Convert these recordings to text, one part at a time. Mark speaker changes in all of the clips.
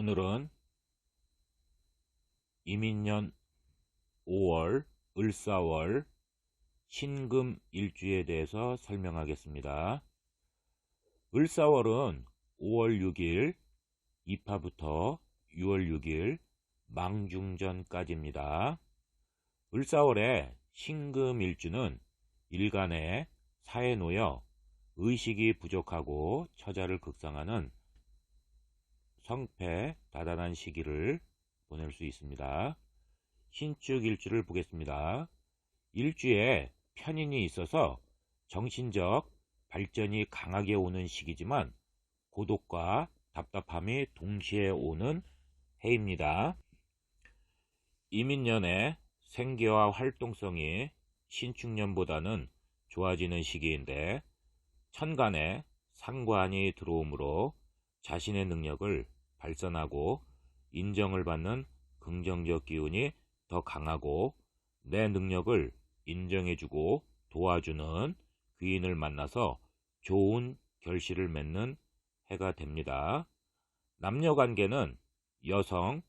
Speaker 1: 오늘은 이민년 5월 을사월 신금 일주에 대해서 설명하겠습니다. 을사월은 5월 6일 입하부터 6월 6일 망중전까지입니다. 을사월에 신금 일주는 일간에 사에 놓여 의식이 부족하고 처자를 극상하는 성패 다단한 시기를 보낼 수 있습니다. 신축 일주를 보겠습니다. 일주에 편인이 있어서 정신적 발전이 강하게 오는 시기지만 고독과 답답함이 동시에 오는 해입니다. 이민년의 생계와 활동성이 신축년보다는 좋아지는 시기인데 천간에 상관이 들어오므로 자신의 능력을 발산하고 인정을 받는 긍정적 기운이 더 강하고 내 능력을 인정해주고 도와주는 귀인을 만나서 좋은 결실을 맺는 해가 됩니다. 남녀 관계는 여성,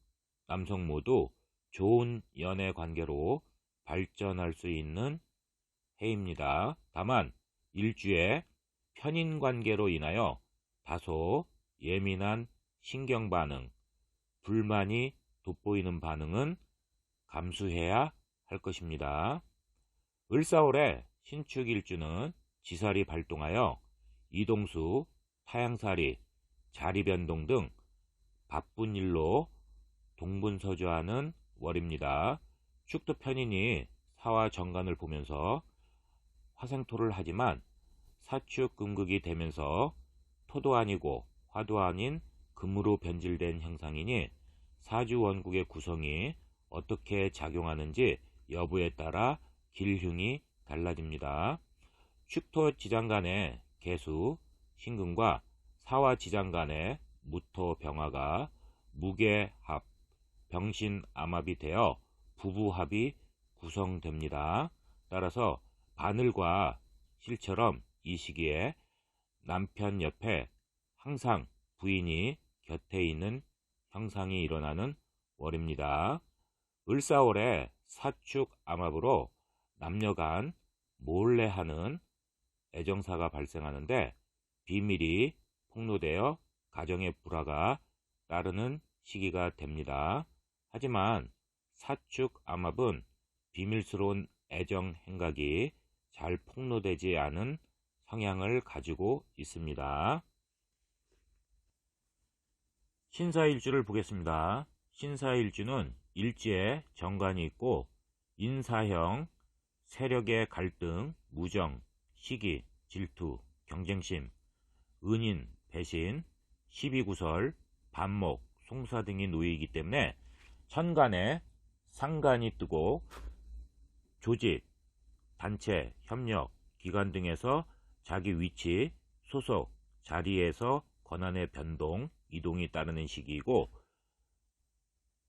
Speaker 1: 남성 모두 좋은 연애 관계로 발전할 수 있는 해입니다. 다만 일주에 편인 관계로 인하여 다소 예민한 신경 반응, 불만이 돋보이는 반응은 감수해야 할 것입니다. 을사월에 신축일주는 지살이 발동하여 이동수, 타양살이, 자리변동 등 바쁜 일로 동분서주하는 월입니다. 축도 편인이 사와 정관을 보면서 화생토를 하지만 사축 금극이 되면서 토도 아니고 화도 아닌 금으로 변질된 형상이니 사주 원국의 구성이 어떻게 작용하는지 여부에 따라 길흉이 달라집니다. 축토 지장 간의 개수, 신금과 사화 지장 간의 무토 병화가 무게 합, 병신 암합이 되어 부부합이 구성됩니다. 따라서 바늘과 실처럼 이 시기에 남편 옆에 항상 부인이 곁에 있는 형상이 일어나는 월입니다. 을사월에 사축 암압으로 남녀 간 몰래 하는 애정사가 발생하는데 비밀이 폭로되어 가정의 불화가 따르는 시기가 됩니다. 하지만 사축 암압은 비밀스러운 애정 행각이 잘 폭로되지 않은 성향을 가지고 있습니다. 신사일주를 보겠습니다. 신사일주는 일지에 정관이 있고 인사형, 세력의 갈등, 무정, 시기, 질투, 경쟁심, 은인, 배신, 시비구설, 반목, 송사 등이 놓이기 때문에 천간에 상관이 뜨고 조직, 단체, 협력, 기관 등에서 자기 위치, 소속, 자리에서 권한의 변동, 이동이 따르는 시기이고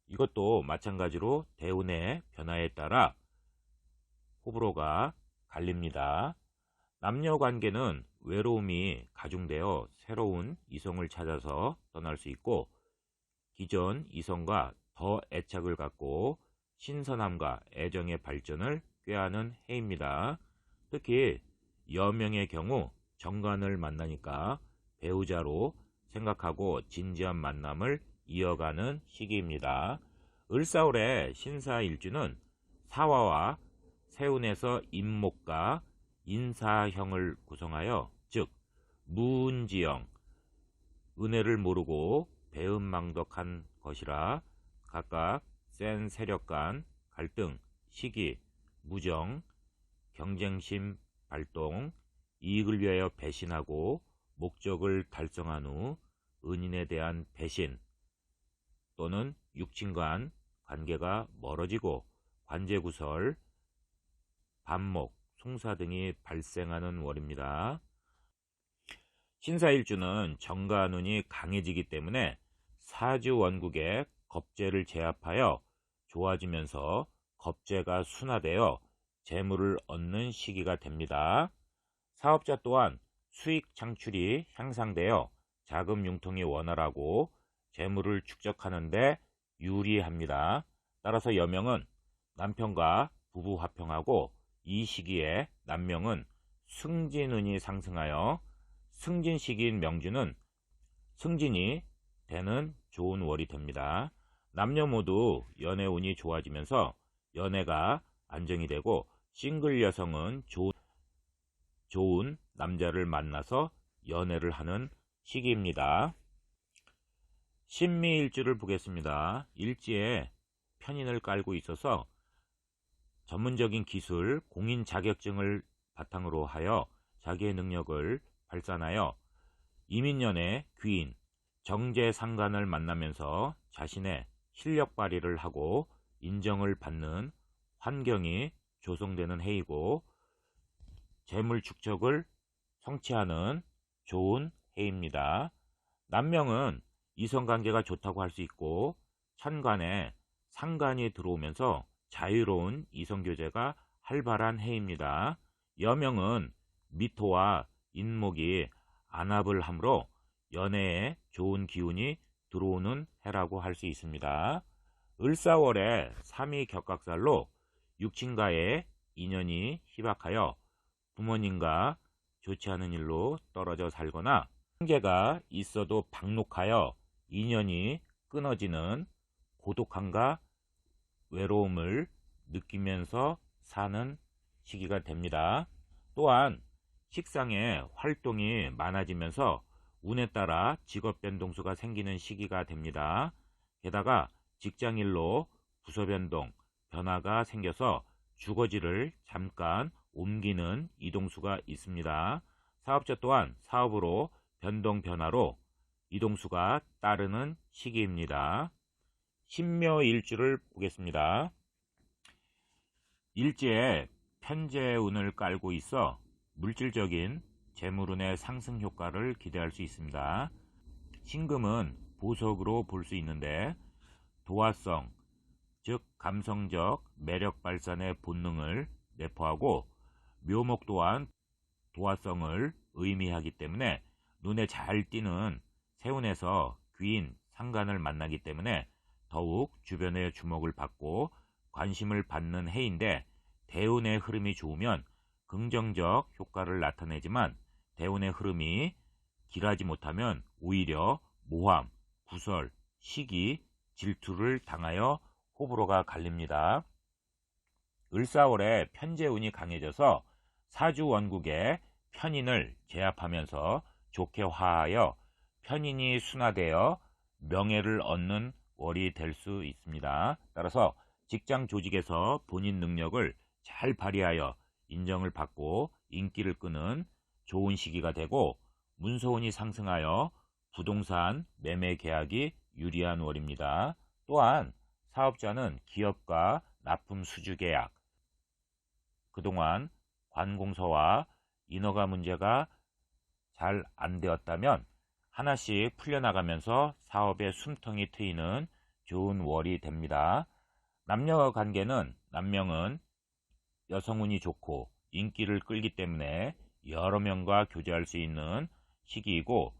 Speaker 1: 이것도 마찬가지로 대운의 변화에 따라 호불호가 갈립니다. 남녀 관계는 외로움이 가중되어 새로운 이성을 찾아서 떠날 수 있고 기존 이성과 더 애착을 갖고 신선함과 애정의 발전을 꾀하는 해입니다. 특히 여명의 경우 정관을 만나니까 배우자로 생각하고 진지한 만남을 이어가는 시기입니다. 을사월의 신사일주는 사화와 세운에서 임목과 인사형을 구성하여 즉 무운지형 은혜를 모르고 배은망덕한 것이라 각각 센 세력 간 갈등, 시기, 무정, 경쟁심 발동, 이익을 위하여 배신하고 목적을 달성한 후 은인에 대한 배신 또는 육친간 관계가 멀어지고 관제구설, 반목, 송사 등이 발생하는 월입니다. 신사일주는 정관운이 강해지기 때문에 사주 원국의 겁재를 제압하여 좋아지면서 겁재가 순화되어 재물을 얻는 시기가 됩니다. 사업자 또한 수익 창출이 향상되어 자금 융통이 원활하고 재물을 축적하는데 유리합니다. 따라서 여명은 남편과 부부 화평하고 이 시기에 남명은 승진운이 상승하여 승진 시기인 명주는 승진이 되는 좋은 월이 됩니다. 남녀 모두 연애 운이 좋아지면서 연애가 안정이 되고 싱글 여성은 좋은, 좋은 남자를 만나서 연애를 하는 시기입니다. 신미일주를 보겠습니다. 일지에 편인을 깔고 있어서 전문적인 기술, 공인 자격증을 바탕으로 하여 자기의 능력을 발산하여 이민년의 귀인, 정제상관을 만나면서 자신의 실력 발휘를 하고 인정을 받는 환경이 조성되는 해이고 재물 축적을 성취하는 좋은 해입니다. 남명은 이성관계가 좋다고 할 수 있고 천간에 상관이 들어오면서 자유로운 이성교제가 활발한 해입니다. 여명은 미토와 인목이 안압을 하므로 연애에 좋은 기운이 들어오는 해라고 할 수 있습니다. 을사월에 3위 격각살로 육친과의 인연이 희박하여 부모님과 좋지 않은 일로 떨어져 살거나 관계가 있어도 박록하여 인연이 끊어지는 고독함과 외로움을 느끼면서 사는 시기가 됩니다. 또한 식상의 활동이 많아지면서 운에 따라 직업 변동수가 생기는 시기가 됩니다. 게다가 직장일로 부서 변동, 변화가 생겨서 주거지를 잠깐 옮기는 이동수가 있습니다. 사업자 또한 사업으로 변동 변화로 이동수가 따르는 시기입니다. 신묘일주를 보겠습니다. 일지에 편재운을 깔고 있어 물질적인 재물운의 상승 효과를 기대할 수 있습니다. 신금은 보석으로 볼 수 있는데 도화성, 즉 감성적 매력 발산의 본능을 내포하고 묘목 또한 도화성을 의미하기 때문에 눈에 잘 띄는 세운에서 귀인 상관을 만나기 때문에 더욱 주변의 주목을 받고 관심을 받는 해인데 대운의 흐름이 좋으면 긍정적 효과를 나타내지만 대운의 흐름이 길하지 못하면 오히려 모함, 구설, 시기, 질투를 당하여 호불호가 갈립니다. 을사월에 편재운이 강해져서 사주 원국의 편인을 제압하면서 좋게 화하여 편인이 순화되어 명예를 얻는 월이 될 수 있습니다. 따라서 직장 조직에서 본인 능력을 잘 발휘하여 인정을 받고 인기를 끄는 좋은 시기가 되고 문서운이 상승하여 부동산 매매 계약이 유리한 월입니다. 또한 사업자는 기업과 납품 수주 계약, 그동안 관공서와 인허가 문제가 잘 안 되었다면 하나씩 풀려나가면서 사업의 숨통이 트이는 좋은 월이 됩니다. 남녀 관계는 남명은 여성운이 좋고 인기를 끌기 때문에 여러 명과 교제할 수 있는 시기이고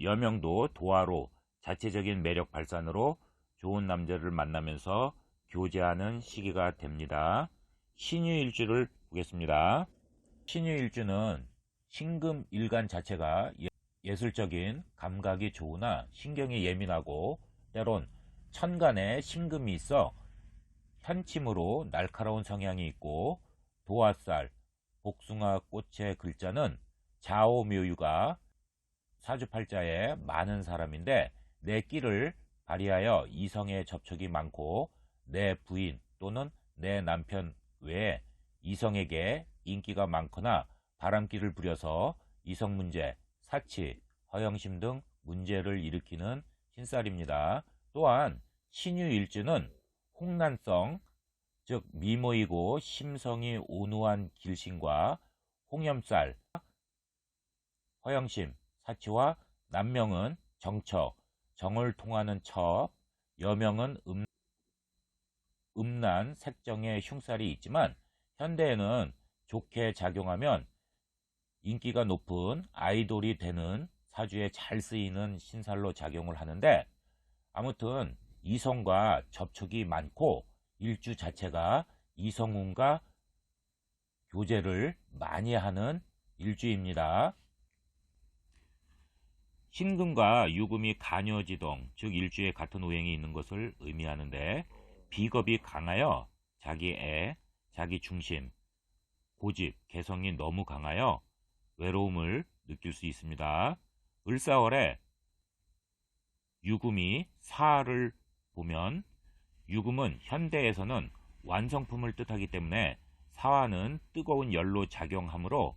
Speaker 1: 여명도 도화로 자체적인 매력 발산으로 좋은 남자를 만나면서 교제하는 시기가 됩니다. 신유일주를 보겠습니다. 신유일주는 신금 일간 자체가 예술적인 감각이 좋으나 신경이 예민하고 때론 천간에 신금이 있어 현침으로 날카로운 성향이 있고 도화살, 복숭아 꽃의 글자는 자오묘유가 사주팔자에 많은 사람인데 내 끼를 발휘하여 이성의 접촉이 많고 내 부인 또는 내 남편 외에 이성에게 인기가 많거나 바람기를 부려서 이성 문제, 사치, 허영심 등 문제를 일으키는 신살입니다. 또한 신유일주는 홍난성, 즉 미모이고 심성이 온후한 길신과 홍염살, 허영심, 사치와 남명은 정처, 정을 통하는 척, 여명은 음, 음란, 색정의 흉살이 있지만 현대에는 좋게 작용하면 인기가 높은 아이돌이 되는 사주에 잘 쓰이는 신살로 작용을 하는데 아무튼 이성과 접촉이 많고 일주 자체가 이성운과 교제를 많이 하는 일주입니다. 신금과 유금이 간여지동, 즉 일주에 같은 오행이 있는 것을 의미하는데 비겁이 강하여 자기 애, 자기 중심, 고집, 개성이 너무 강하여 외로움을 느낄 수 있습니다. 을사월에 유금이 사를 보면 유금은 현대에서는 완성품을 뜻하기 때문에 사화는 뜨거운 열로 작용하므로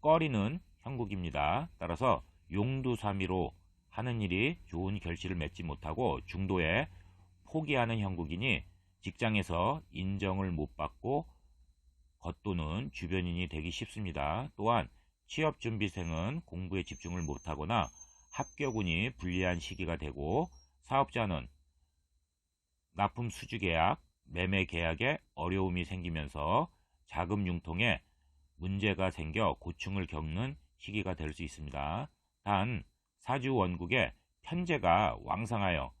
Speaker 1: 꺼리는 형국입니다. 따라서 용두사미로 하는 일이 좋은 결실을 맺지 못하고 중도에 포기하는 형국이니 직장에서 인정을 못 받고 겉도는 주변인이 되기 쉽습니다. 또한 취업준비생은 공부에 집중을 못하거나 합격운이 불리한 시기가 되고 사업자는 납품 수주 계약, 매매 계약에 어려움이 생기면서 자금 융통에 문제가 생겨 고충을 겪는 시기가 될 수 있습니다. 단 사주 원국에 편제가 왕성하여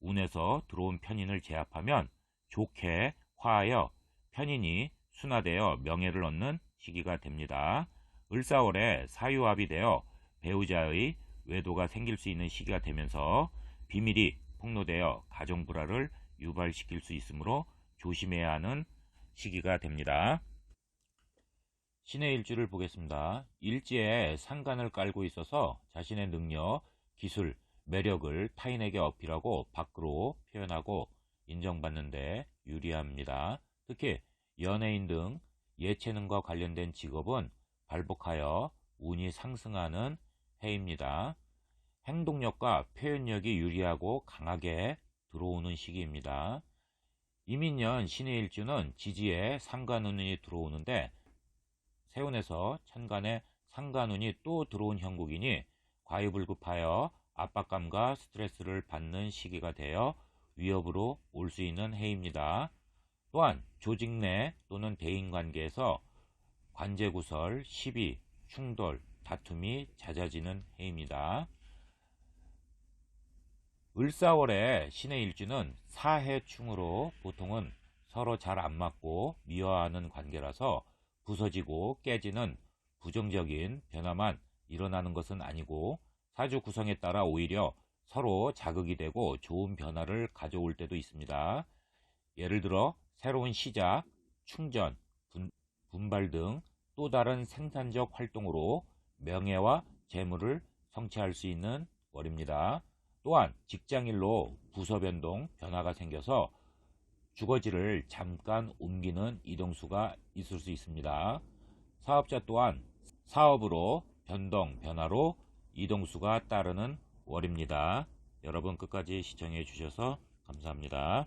Speaker 1: 운에서 들어온 편인을 제압하면 좋게 화하여 편인이 순화되어 명예를 얻는 시기가 됩니다. 을사월에 사유합이 되어 배우자의 외도가 생길 수 있는 시기가 되면서 비밀이 폭로되어 가정 불화를 유발시킬 수 있으므로 조심해야 하는 시기가 됩니다. 신의 일주를 보겠습니다. 일지에 상관을 깔고 있어서 자신의 능력, 기술, 매력을 타인에게 어필하고 밖으로 표현하고 인정받는데 유리합니다. 특히 연예인 등 예체능과 관련된 직업은 발복하여 운이 상승하는 해입니다. 행동력과 표현력이 유리하고 강하게 들어오는 시기입니다. 이민년 신의 일주는 지지에 상관운이 들어오는데 세운에서 천간에 상관운이 또 들어온 형국이니 과유불급하여 압박감과 스트레스를 받는 시기가 되어 위협으로 올 수 있는 해입니다. 또한 조직 내 또는 대인관계에서 관제구설, 시비, 충돌, 다툼이 잦아지는 해입니다. 을사월의 신의 일주는 사해충으로 보통은 서로 잘 안 맞고 미워하는 관계라서 부서지고 깨지는 부정적인 변화만 일어나는 것은 아니고 사주 구성에 따라 오히려 서로 자극이 되고 좋은 변화를 가져올 때도 있습니다. 예를 들어 새로운 시작, 충전, 분, 분발 등 또 다른 생산적 활동으로 명예와 재물을 성취할 수 있는 월입니다. 또한 직장일로 부서 변동, 변화가 생겨서 주거지를 잠깐 옮기는 이동수가 있을 수 있습니다. 사업자 또한 사업으로 변동, 변화로 이동수가 따르는 월입니다. 여러분 끝까지 시청해 주셔서 감사합니다.